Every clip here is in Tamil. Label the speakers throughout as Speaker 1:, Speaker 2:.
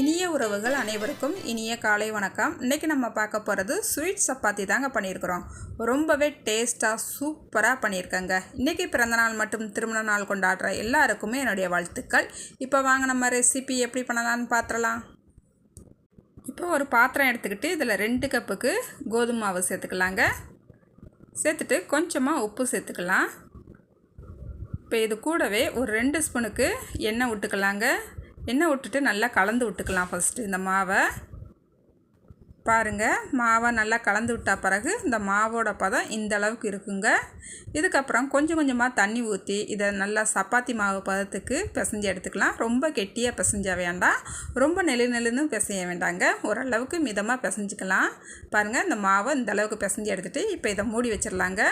Speaker 1: இனிய உறவுகள் அனைவருக்கும் இனிய காலை வணக்கம். இன்றைக்கி நம்ம பார்க்க போகிறது ஸ்வீட் சப்பாத்தி தாங்க பண்ணியிருக்கிறோம். ரொம்பவே டேஸ்ட்டாக சூப்பராக பண்ணியிருக்கேங்க. இன்றைக்கி பிறந்தநாள் மற்றும் திருமண நாள் கொண்டாடுற எல்லாருக்குமே என்னுடைய வாழ்த்துக்கள். இப்போ வாங்க நம்ம ரெசிபி எப்படி பண்ணலான்னு பார்த்துடலாம் இப்போ ஒரு பாத்திரம் எடுத்துக்கிட்டு இதில் ரெண்டு கப்புக்கு கோதுமை மாவு சேர்த்துக்கலாங்க. சேர்த்துட்டு கொஞ்சமாக உப்பு சேர்த்துக்கலாம். இப்போ இது கூடவே ஒரு ரெண்டு ஸ்பூனுக்கு எண்ணெய் விட்டுக்கலாங்க. எண்ணெய் விட்டுட்டு நல்லா கலந்து விட்டுக்கலாம் ஃபஸ்ட்டு இந்த மாவை. பாருங்கள் மாவை நல்லா கலந்து விட்ட பிறகு இந்த மாவோட பதம் இந்த அளவுக்கு இருக்குங்க. இதுக்கப்புறம் கொஞ்சம் கொஞ்சமாக தண்ணி ஊற்றி இதை நல்லா சப்பாத்தி மாவு பதத்துக்கு பிசைஞ்சு எடுத்துக்கலாம். ரொம்ப கெட்டியாக பிசைஞ்ச வேண்டாம். ரொம்ப நெழு நெழுன்னு பிசைய வேண்டாங்க. ஓரளவுக்கு மிதமாக பிசைஞ்சிக்கலாம். பாருங்கள் இந்த மாவை இந்த அளவுக்கு பிசைஞ்சு எடுத்துகிட்டு இப்போ இதை மூடி வச்சிடலாங்க.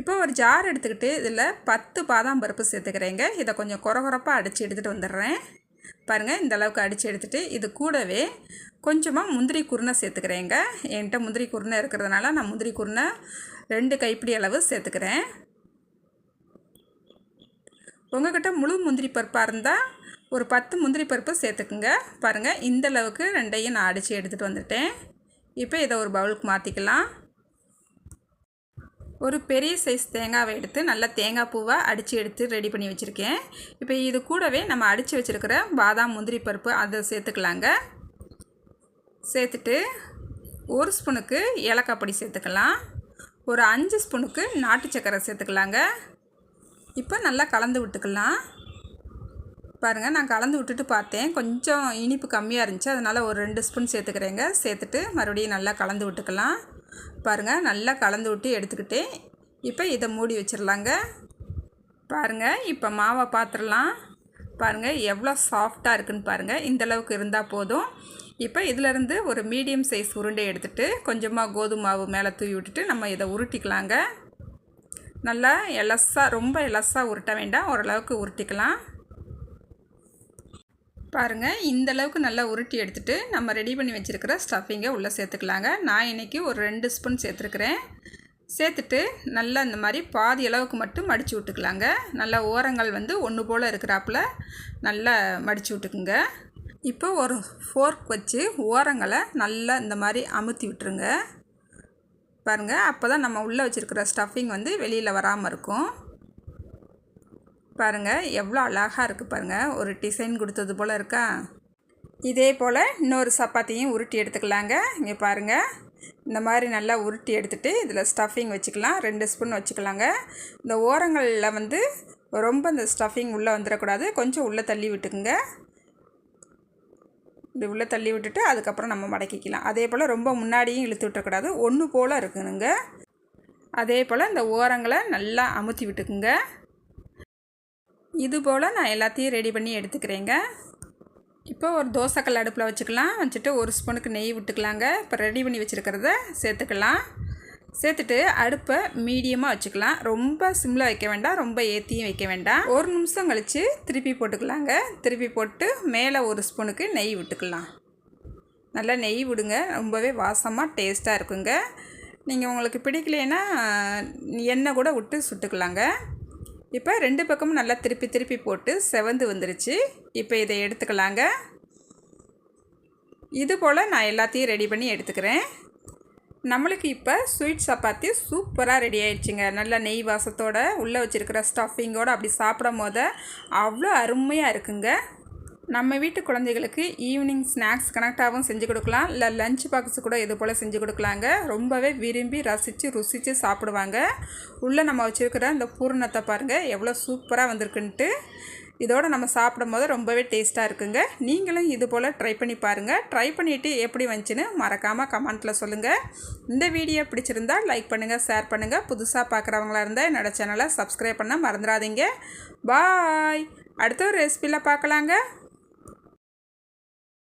Speaker 1: இப்போ ஒரு ஜார் எடுத்துக்கிட்டு இதில் பத்து பாதாம் பருப்பு சேர்த்துக்கிறேங்க. இதை கொஞ்சம் குறகுறப்பாக அடித்து எடுத்துகிட்டு வந்துடுறேன். பாருங்கள் இந்த அளவுக்கு அடித்து எடுத்துகிட்டு இது கூடவே கொஞ்சமாக முந்திரி குருணை சேர்த்துக்கிறேங்க. என்கிட்ட முந்திரி குருணை இருக்கிறதுனால நான் முந்திரி குருணை ரெண்டு கைப்பிடி அளவு சேர்த்துக்கிறேன். உங்கள்கிட்ட முழு முந்திரி பருப்பாக இருந்தால் ஒரு பத்து முந்திரி பருப்பு சேர்த்துக்குங்க. பாருங்கள் இந்த அளவுக்கு ரெண்டையும் நான் அடித்து எடுத்துகிட்டு வந்துட்டேன். இப்போ இதை ஒரு பவுலுக்கு மாற்றிக்கலாம் ஒரு பெரிய சைஸ் தேங்காவை எடுத்து நல்லா தேங்காய் பூவை அடித்து எடுத்து ரெடி பண்ணி வச்சுருக்கேன். இப்போ இது கூடவே நம்ம அடித்து வச்சுருக்கிற பாதாம் முந்திரி பருப்பு அதை சேர்த்துக்கலாங்க. சேர்த்துட்டு ஒரு ஸ்பூனுக்கு ஏலக்காய் பொடி சேர்த்துக்கலாம். ஒரு அஞ்சு ஸ்பூனுக்கு நாட்டு சக்கரை சேர்த்துக்கலாங்க. இப்போ நல்லா கலந்து விட்டுக்கலாம். பாருங்கள் நான் கலந்து விட்டுட்டு பார்த்தேன். கொஞ்சம் இனிப்பு கம்மியாக இருந்துச்சு. அதனால் ஒரு ரெண்டு ஸ்பூன் சேர்த்துக்கிறேங்க. சேர்த்துட்டு மறுபடியும் நல்லா கலந்து விட்டுக்கலாம். பாருங்கள் நல்லா கலந்து விட்டு எடுத்துக்கிட்டு இப்போ இதை மூடி வச்சிடலாங்க பாருங்கள் இப்போ மாவை பார்த்துடலாம் பாருங்கள் எவ்வளோ சாஃப்டாக இருக்குன்னு பாருங்கள் இந்தளவுக்கு இருந்தால் போதும். இப்போ இதிலேருந்து ஒரு மீடியம் சைஸ் உருண்டை எடுத்துகிட்டு கொஞ்சமாக கோதுமை மாவு மேலே தூவி விட்டுட்டு நம்ம இதை உருட்டிக்கலாங்க. நல்லா எலஸாக ரொம்ப எலஸாக உருட்ட வேண்டாம். ஓரளவுக்கு உருட்டிக்கலாம். பாருங்கள் இந்த அளவுக்கு நல்லா உருட்டி எடுத்துகிட்டு நம்ம ரெடி பண்ணி வச்சுருக்கிற ஸ்டஃபிங்கை உள்ளே சேர்த்துக்கலாங்க. நான் இன்றைக்கி ஒரு ரெண்டு ஸ்பூன் சேர்த்துருக்குறேன். சேர்த்துட்டு நல்லா இந்த மாதிரி பாதி அளவுக்கு மட்டும் மடித்து விட்டுக்கலாங்க. நல்லா ஓரங்கள் வந்து ஒன்று போல் இருக்கிறாப்புல நல்லா மடித்து விட்டுக்குங்க. இப்போ ஒரு ஃபோர்க் வச்சு ஓரங்களை நல்லா இந்த மாதிரி அமுத்தி விட்டுருங்க. பாருங்கள் அப்போ தான் நம்ம உள்ளே வச்சுருக்கிற ஸ்டஃபிங் வந்து வெளியில் வராமல் இருக்கும். பாருங்கள் எவ்வளோ அழகாக இருக்குது பாருங்கள் ஒரு டிசைன் கொடுத்தது போல் இருக்கா? இதே போல் இன்னொரு சப்பாத்தியும் உருட்டி எடுத்துக்கலாங்க. இங்கே பாருங்கள் இந்த மாதிரி நல்லா உருட்டி எடுத்துகிட்டு இதில் ஸ்டஃபிங் வச்சுக்கலாம். ரெண்டு ஸ்பூன் வச்சுக்கலாங்க. இந்த ஓரங்களில் வந்து ரொம்ப இந்த ஸ்டஃபிங் உள்ளே வந்துடக்கூடாது கொஞ்சம் உள்ளே தள்ளி விட்டுக்குங்க. இப்படி உள்ளே தள்ளி விட்டுட்டு அதுக்கப்புறம் நம்ம மடக்கிக்கலாம். அதே போல் ரொம்ப முன்னாடியும் இழுத்து விட்டுறக்கூடாது. ஒன்று போல் இருக்குதுங்க அதே போல் இந்த ஓரங்களை நல்லா அமுத்தி விட்டுக்குங்க. இது போல் நான் எல்லாத்தையும் ரெடி பண்ணி எடுத்துக்கிறேங்க. இப்போ ஒரு தோசைக்கல் அடுப்பில் வச்சுக்கலாம். வச்சுட்டு ஒரு ஸ்பூனுக்கு நெய் விட்டுக்கலாங்க. இப்போ ரெடி பண்ணி வச்சுருக்கிறத சேர்த்துக்கலாம். சேர்த்துட்டு அடுப்பை மீடியமாக வச்சுக்கலாம். ரொம்ப சிம்மில் வைக்க வேண்டாம். ரொம்ப ஏற்றியும் வைக்க வேண்டாம். ஒரு நிமிஷம் கழித்து திருப்பி போட்டுக்கலாங்க. திருப்பி போட்டு மேலே ஒரு ஸ்பூனுக்கு நெய் விட்டுக்கலாம். நல்லா நெய் விடுங்க. ரொம்பவே வாசமாக டேஸ்ட்டாக இருக்குங்க. நீங்கள் உங்களுக்கு பிடிக்கலைன்னா எண்ணெய் கூட விட்டு சுட்டுக்கலாங்க. இப்போ ரெண்டு பக்கமும் நல்லா திருப்பி திருப்பி போட்டு செவந்து வந்துருச்சு. இப்போ இதை எடுத்துக்கலாங்க. இது போல் நான் எல்லாத்தையும் ரெடி பண்ணி எடுத்துக்கிறேன். நம்மளுக்கு இப்போ ஸ்வீட் சப்பாத்தி சூப்பராக ரெடி ஆயிடுச்சுங்க. நல்லா நெய் வாசத்தோடு உள்ளே வச்சுருக்கிற ஸ்டஃபிங்கோடு அப்படி சாப்பிடும் போது அவ்வளோ அருமையாக இருக்குங்க. நம்ம வீட்டு குழந்தைகளுக்கு ஈவினிங் ஸ்நாக்ஸ் கனெக்டாகவும் செஞ்சு கொடுக்கலாம். இல்லை லஞ்ச் பாக்ஸ் கூட இது போல் செஞ்சு கொடுக்கலாங்க. ரொம்பவே விரும்பி ரசித்து ருசித்து சாப்பிடுவாங்க. உள்ளே நம்ம வச்சுருக்கிற இந்த பூர்ணத்தை பாருங்கள் எவ்வளோ சூப்பராக வந்திருக்குன்ட்டு. இதோடு நம்ம சாப்பிடும் போது ரொம்பவே டேஸ்ட்டாக இருக்குங்க. நீங்களும் இது போல் ட்ரை பண்ணி பாருங்கள் ட்ரை பண்ணிவிட்டு எப்படி வந்துச்சுன்னு மறக்காமல் கமெண்ட்டில் சொல்லுங்கள் இந்த வீடியோ பிடிச்சிருந்தால் லைக் பண்ணுங்கள் ஷேர் பண்ணுங்கள் புதுசாக பார்க்குறவங்களா இருந்தால் என்னோடய சேனலை சப்ஸ்கிரைப் பண்ண மறந்துடாதீங்க. பாய் அடுத்த ஒரு ரெசிபியில் பார்க்கலாங்க